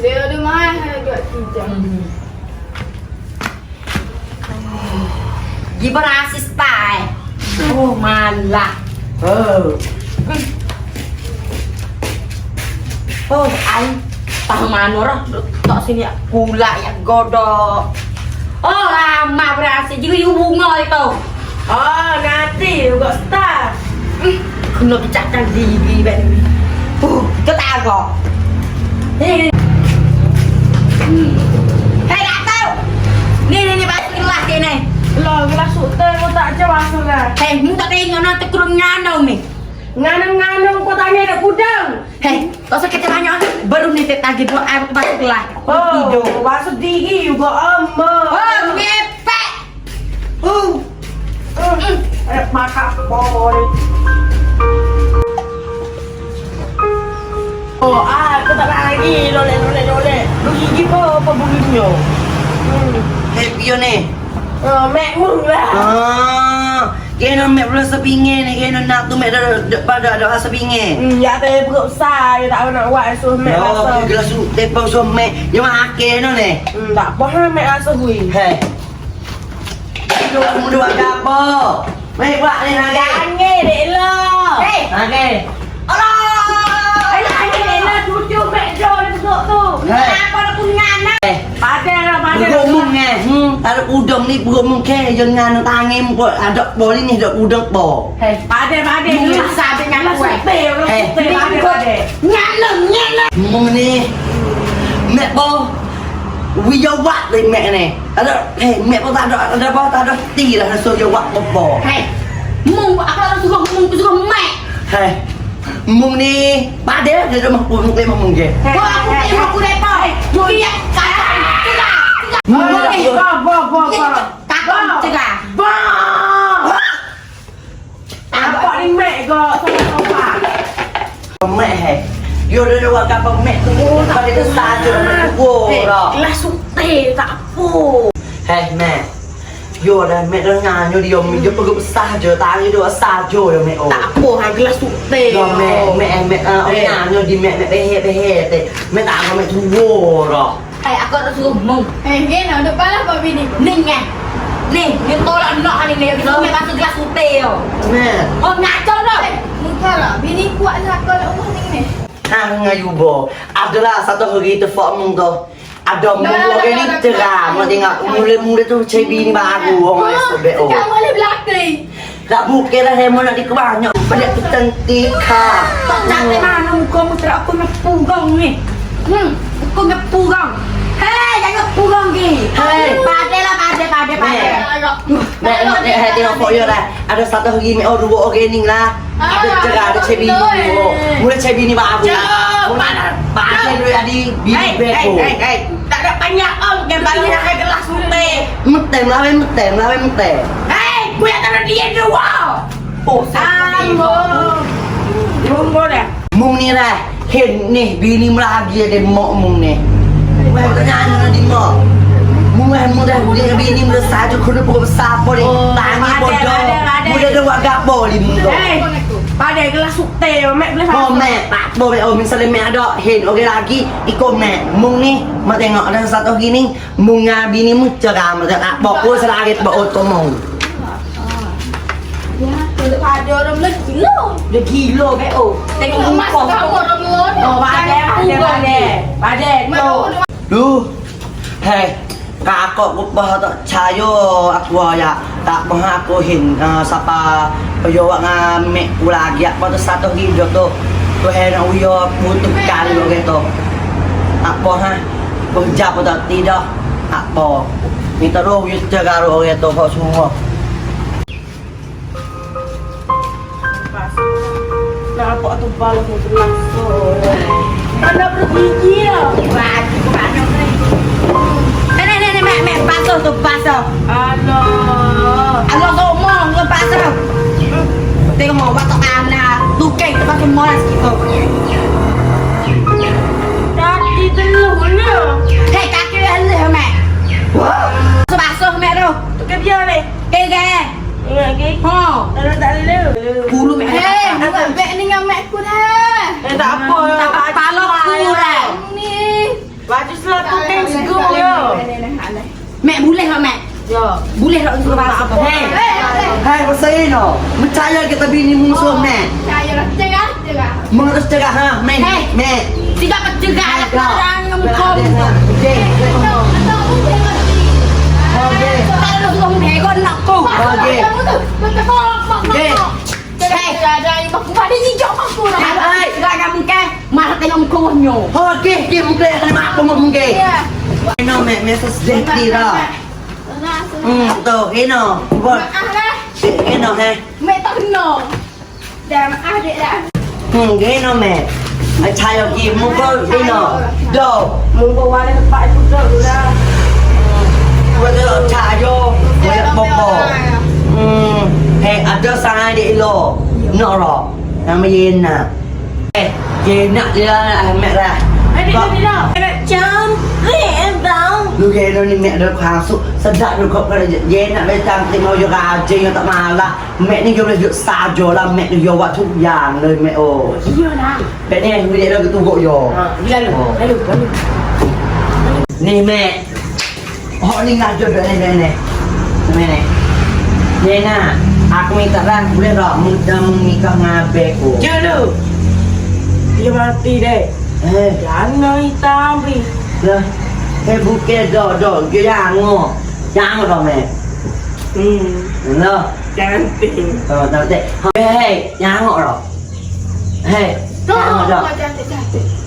Dia ada mahal agak kijang. Hmm. Gibarasis pa eh. Oh, malah. Oh. Oh, ay. Tahu mana orang tak sini ya. Gula ya godok. Oh, lama berhasil juga you bunga itu. Oh, nanti juga start. Kena dicacang gigi ben. Uh, kita kok. Hei. Hei, tak tahu. Ni ni ni balik kelas ni. Lo, gelas sultan kau tak jawab sudah. Hei, mu tak tengok nanti kurung nganau ni. Nganam-nganam kau tanya ada kudang. Hei, kau sakit banyak baru nih tadi doa air ke batu kelas. Oh, Tidur. basuh gigi juga amma. Oh, ngepek. Uh. Uh. Eh, makan boy. Oh, ah, tak nak lagi. Lolek, lolek, lolek. Lu gigi apa, apa bunyinya? Hmm. Hei, piyo ni? Oh, mek mung lah. Ah, kena mek pula sepingin ni, kena nak tu mek dah pada dah rasa pingin. Hmm, ya teh perut besar, ya tak nak buat suruh mek Oh, rasa. gelas tu tepang so mek, dia makan no ni. Hmm, tak apa ha mek rasa hui. Hei. Dua kamu dua apa? Mek pula ni lagi. Jangan dek lo. Hei, Lagi. Alah. Alah, jangan dek lo cucu mek jo di perut tu. Hei. kenapa ada punyana? Eh, Padan lah, padan. berumung eh. Hmm, ada udang ni berumung ke jangan tangan pun ada boli ni ada udang po. Hei, padan. Mung Lu rasa ada nyala Lu kuat. lu Eh, supel, padan, padan. nyala, nyala. Mung ni mek po. Wiyo wat ni mek ni. Ada eh mek po tak ada ada apa tak ada ti lah so yo wat po po. Hei, mung aku orang suka mung tu suka mek. Hei. Mung ni pada dia dah mampu mung lima mung ke. Kau aku tengok aku depa. Dia Mày vò vò vò vò. Các con chứ cả. Vò. À bỏ đi mẹ gò xong rồi không phải. Bóng mẹ hè. Yo lo lo ka bóng mẹ cũng có đến xa chưa mẹ vô rồi. Là sụt tê cả vô. Hè mẹ. Yo là mẹ đang nhà như đi ông giúp cũng xa chưa ta như đồ xa chưa rồi mẹ ồ. Tạ cô hai cái là sụt tê. Rồi mẹ mẹ mẹ ông nhà như đi mẹ mẹ bê hè bê hè tê. Mẹ tạ con mẹ thu vô rồi. Hei, aku orang suka mung. Eh, kena duk balas apa bini? Ni ni. Ni, ni tolak nak ni ni. Kita mek masuk kelas putih yo. Mek. Oh, ngaco dah. Eh, muka lah. Bini kuat lah kalau umur ni ni. Ah ngayu bo. Adalah satu hari tu fak mung tu. Ada mung orang ni terang, mau tengok mula-mula tu cebi ni baru orang be oh. Kamu boleh belakang. Tak bukan lah hemo nak dikebanyak pada ketentik ha. Tak cantik mana muka mu terak aku nak pugang ni. Hmm, aku nak pugang. Hei, jangan pugang ni. Hei. Pade lah, pade, pade, pade. Nek tengok kok yo lah. Ada satu hari me oh dua orang ni lah. Ada Ah, cerah ada cebi ni. Oh, Mula cebi ni baru. Jom, mana? Pakai dulu adi Hei, hei, beko. hei, hei. Tak ada banyak om yang bagi nak ke kelas sute. Metem lah, weh, metem lah. Hei, gue yang tak ada dia dua. Oh, Ambo. Tunggu dah. Mung ni lah. Hen ni bini lagi ada mak mung ni. Weh, tanya anak di mak. mulai mulai mulai ini mulai saja kudu pukul sapo deh tangi bodoh mulai ada wagak boli mundo Pada gelas sukte mek boleh sama. Oh mek, tak boleh oh misalnya mek ada hen okey lagi ikut mek. Mung ni mak tengok ada satu gini, mung ngabi ni mung cerah mak tak bok pun selagit bok otom mung. Pada orang lah gila. Dia gila ke oh. Tengok muka. Kamu orang lah. Oh, pada pada pada. Pada. Lu. Hei, Kakakok bahata cayo akwaya tak mengakuhin uh, ah, sapa payawa ah, nga me ulagya pato satu hidup to tuhen uyo mutuk kali begitu apa ha kerja pada tidak apa minta roh yus cegaro begitu kok semua Nakapo atong balak mo sa lakas ko. Ano, bro, Gigi? Basuh molas gitu. Kaki telurnya. Hei, kaki dia helih, mek. Basuh, basuh, mek tu. Tu ke dia ni. Ke, ke. Ingat ke? Ha. Tak ada tak ada. Bulu mek. Eh, bukan beg ni dengan mek ku dah. Eh tak apa. Tak apa, palo aku dah. Ni. Baju selatu kan segung yo. Mek boleh tak mek? Yo. Boleh tak untuk bahasa apa? Hei. Hai, masa ini no. Percaya kita bini musuh mek. Saya lah Mengerus cegah ha, men, men. Tidak mencegah anak orang yang kom. Oke, oke. Kalau sudah menegon aku. Oke. Oke. Hei, ada yang aku pada ni jom aku lah. Hei, tidak ada mungkin. Marah tengok konyo. Oke, dia mungkin sama aku mungkin. Ino, men, mesas jenti lah. Hmm, tuh, Ino, buat. Ino, hei. Metok no. Dan ada Ừ cái nó mẹ, cái Hmm, gino me. Ay tayo gi mo ko gino. Do, mo ko wala sa pa ito do da. Wala tayo, wala popo. Hmm, hey other side di lo. No ro. Na ma yin na. Eh, yin na dia na mẹ ra. mẹ đi đi đâu? Mẹ chấm. Lu Yena ni mek ada kuasa sedap lu kau pada Yena le cantik mau juga aja yang tak malah. Mek ni yo le yo sajo lah mek ni yo buat ทุกอย่างเลยเมโอ Iya lah. เบ็ดนี่วิดีโอก็ตู้โกโย Ha, dia lalu. Lalu, lalu. นี่แม่อ๋อนี่งานจุดอะไรเนี่ยเนี่ยทำไมเนี่ยเนี่ยนะ aku minta rang boleh takมึงจะมึงnikah dengan beku Jelu. Dia mati deh. eh Jangan hitam bi. lah 페북에 저, 저, 이게 양어, 양어로 해. 음, 너, 짱띵. 어, 나한테, 헤이, 양어로. 헤이, 양어로.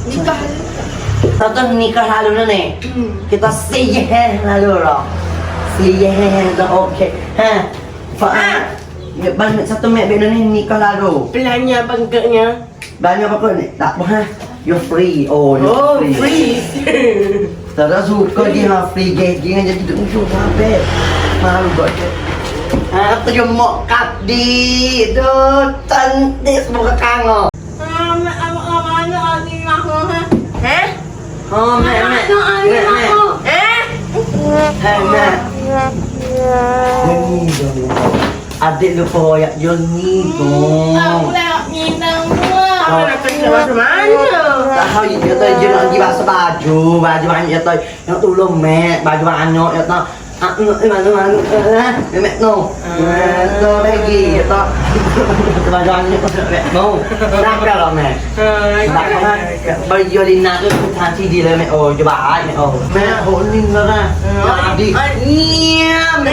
니가 Tonton nikah lalu nene. Kita say yeah lalu loh. Say yeah, ok. Ha. Faham? Bang satu mek benda ni nikah lalu. Pelanya bangganya. Banyak apa ni? Tak apa ha. You're free. ha, you free. Oh, you free. Tak ada suka dia ha free gay dia jadi tunjuk sampai. Malu kau je. Ha, tu je mok kap di. Tu cantik semua. Ah, mak mak mana ni aku ha? Hah? Oh, mek mek. Mek mek. Eh? Hai mek. Ni dong. Adik lu koyak yo ni Aku dong. dah minum. Apa nak kerja macam mana? Tahu ya tu je nak pergi basuh baju, baju banyak ya tu. Yang tolong mek, baju banyak ya tu. Ah, mana mana eh, mek no. Eh, tu lagi ya tu. Baju banyak mek no. Nak kalau mek. Tak apa. Baju Lina tu cantik dia lah mek. Oh, coba ai mek. Oh, mek oh ni lah. Ya adik. Iya, mek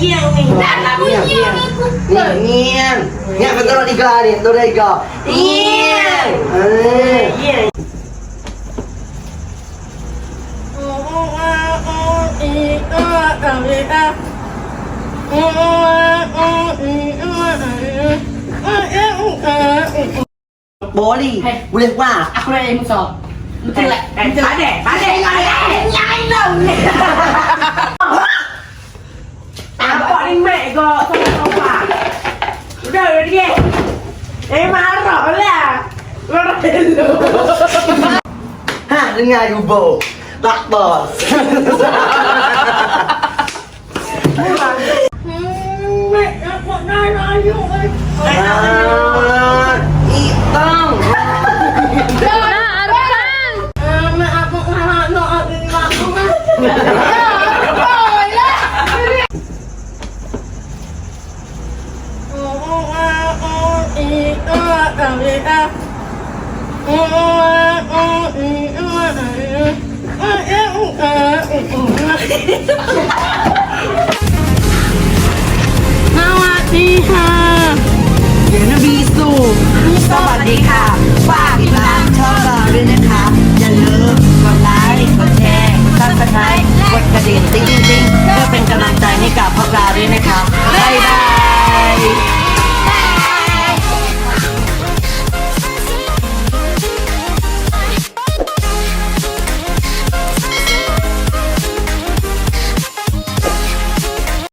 Yang ni. Tak tahu yang. Yang. Yang. Yang betul nak tiga ni. Tu dah tiga. Yang. Yang. Boli, boleh wah. Aku dah yang musok. Betul lah. Ada, ada, ada. Yang lain dong. 이거 소파 소파 우리가 이렇게 에마로 올라 올라일로 하는 아이고 뭐 락버스 음, 나 이거 나 이거 이 땅. สวัสดีค่ะ เดี๋ยวนะบีสูสวัสดีค่ะฝากติดตามช่องเราด้วยนะคะ อย่าลืมกดไลค์ กดแชร์กดซับสไครต์กดกระดิ่งติ๊งติ๊ง